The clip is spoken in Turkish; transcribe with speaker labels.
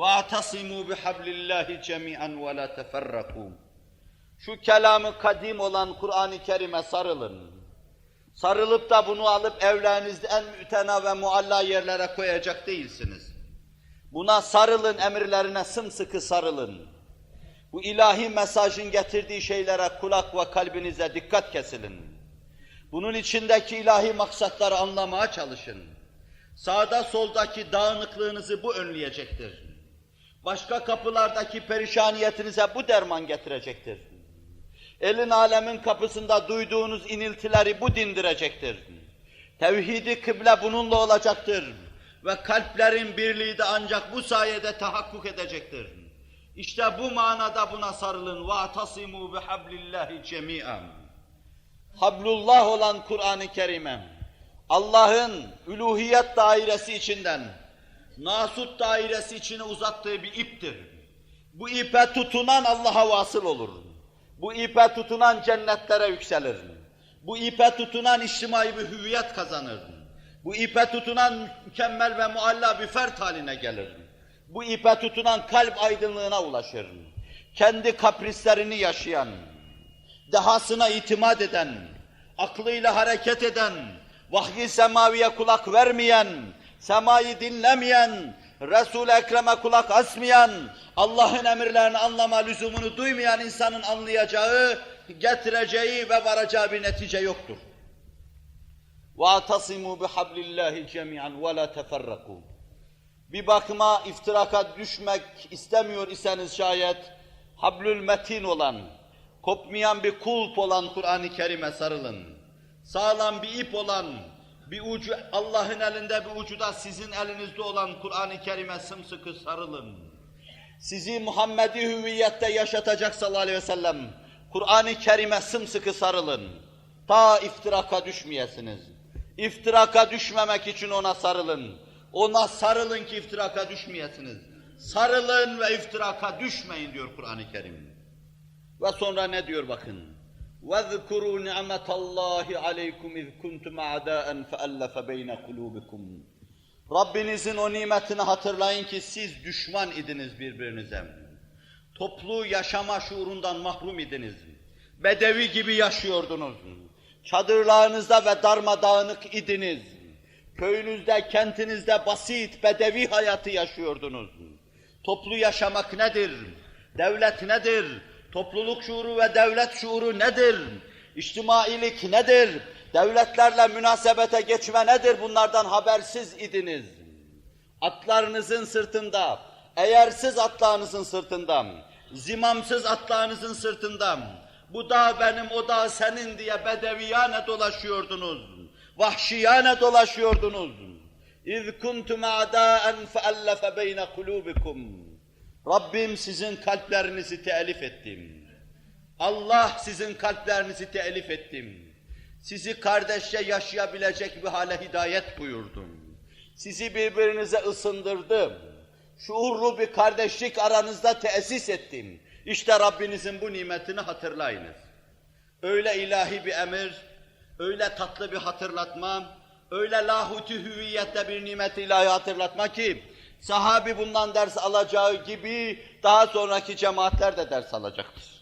Speaker 1: وَاَعْتَصِمُوا بِحَبْلِ اللّٰهِ جَمِيعًا وَلَا تَفَرَّقُوا Şu kelamı kadim olan Kur'an-ı Kerim'e sarılın. Sarılıp da bunu alıp evlerinizde en mütena ve mualla yerlere koyacak değilsiniz. Buna sarılın, emirlerine sımsıkı sarılın. Bu ilahi mesajın getirdiği şeylere kulak ve kalbinize dikkat kesilin. Bunun içindeki ilahi maksatları anlamaya çalışın. Sağda soldaki dağınıklığınızı bu önleyecektir. Başka kapılardaki perişaniyetinize bu derman getirecektir. Elin alemin kapısında duyduğunuz iniltileri bu dindirecektir. Tevhidi kıble bununla olacaktır. Ve kalplerin birliği de ancak bu sayede tahakkuk edecektir. İşte bu manada buna sarılın. وَاَعْتَصِمُوا بِحَبْلِ اللّٰهِ جَمِيعًا Hablullah olan Kur'an-ı Kerim'e, Allah'ın üluhiyet dairesi içinden, nasut dairesi içine uzattığı bir iptir. Bu ipe tutunan Allah'a vasıl olur. Bu ipe tutunan cennetlere yükselir. Bu ipe tutunan içtimai bir hüviyet kazanır. Bu ipe tutunan mükemmel ve mualla bir fert haline gelir. Bu ipe tutunan kalp aydınlığına ulaşır. Kendi kaprislerini yaşayan, dehasına itimat eden, aklıyla hareket eden, vahyi semaviye kulak vermeyen, semayı dinlemeyen, Resul-i Ekrem'e kulak asmayan, Allah'ın emirlerini anlama lüzumunu duymayan insanın anlayacağı, getireceği ve varacağı bir netice yoktur. وَاَعْتَصِمُوا بِحَبْلِ اللّٰهِ جَمِيعًا وَلَا تَفَرَّقُوا Bir bakıma iftiraka düşmek istemiyor iseniz şayet, hablül metin olan, kopmayan bir kulp olan Kur'an-ı Kerim'e sarılın. Sağlam bir ip olan, bir ucu Allah'ın elinde bir ucu da sizin elinizde olan Kur'an-ı Kerim'e sımsıkı sarılın. Sizi Muhammedi hüviyette yaşatacak sallallahu aleyhi ve sellem, Kur'an-ı Kerim'e sımsıkı sarılın. Ta iftiraka düşmeyesiniz. İftiraka düşmemek için ona sarılın. Ona sarılın ki iftiraka düşmeyesiniz. Sarılın ve iftiraka düşmeyin diyor Kur'an-ı Kerim. Ve sonra ne diyor bakın. وَذْكُرُوا نِعْمَةَ اللّٰهِ عَلَيْكُمْ اِذْ كُنْتُمْ اَعْدَاءً فَأَلَّفَ بَيْنَ قُلُوبِكُمْ Rabbinizin o nimetini hatırlayın ki siz düşman idiniz birbirinize. Toplu yaşama şuurundan mahrum idiniz. Bedevi gibi yaşıyordunuz. Çadırlarınızda ve darmadağınık idiniz. Köyünüzde, kentinizde basit, bedevi hayatı yaşıyordunuz. Toplu yaşamak nedir? Devlet nedir? Topluluk şuuru ve devlet şuuru nedir? İçtimailik nedir? Devletlerle münasebete geçme nedir? Bunlardan habersiz idiniz. Atlarınızın sırtında, eğersiz atlarınızın sırtında, zimamsız atlarınızın sırtında, bu dağ benim, o dağ senin diye bedeviyane dolaşıyordunuz. Vahşiyane dolaşıyordunuz. اِذْ كُنْتُمْ عَدَاءً فَأَلَّفَ بَيْنَ قُلُوبِكُمْ Rabbim sizin kalplerinizi telif ettim. Allah sizin kalplerinizi telif ettim. Sizi kardeşçe yaşayabilecek bir hale hidayet buyurdum. Sizi birbirinize ısındırdım. Şuurlu bir kardeşlik aranızda tesis ettim. İşte Rabbinizin bu nimetini hatırlayınız. Öyle ilahi bir emir, öyle tatlı bir hatırlatma, öyle lahuti hüviyette bir nimet ilahi hatırlatma ki, sahabi bundan ders alacağı gibi daha sonraki cemaatler de ders alacaktır.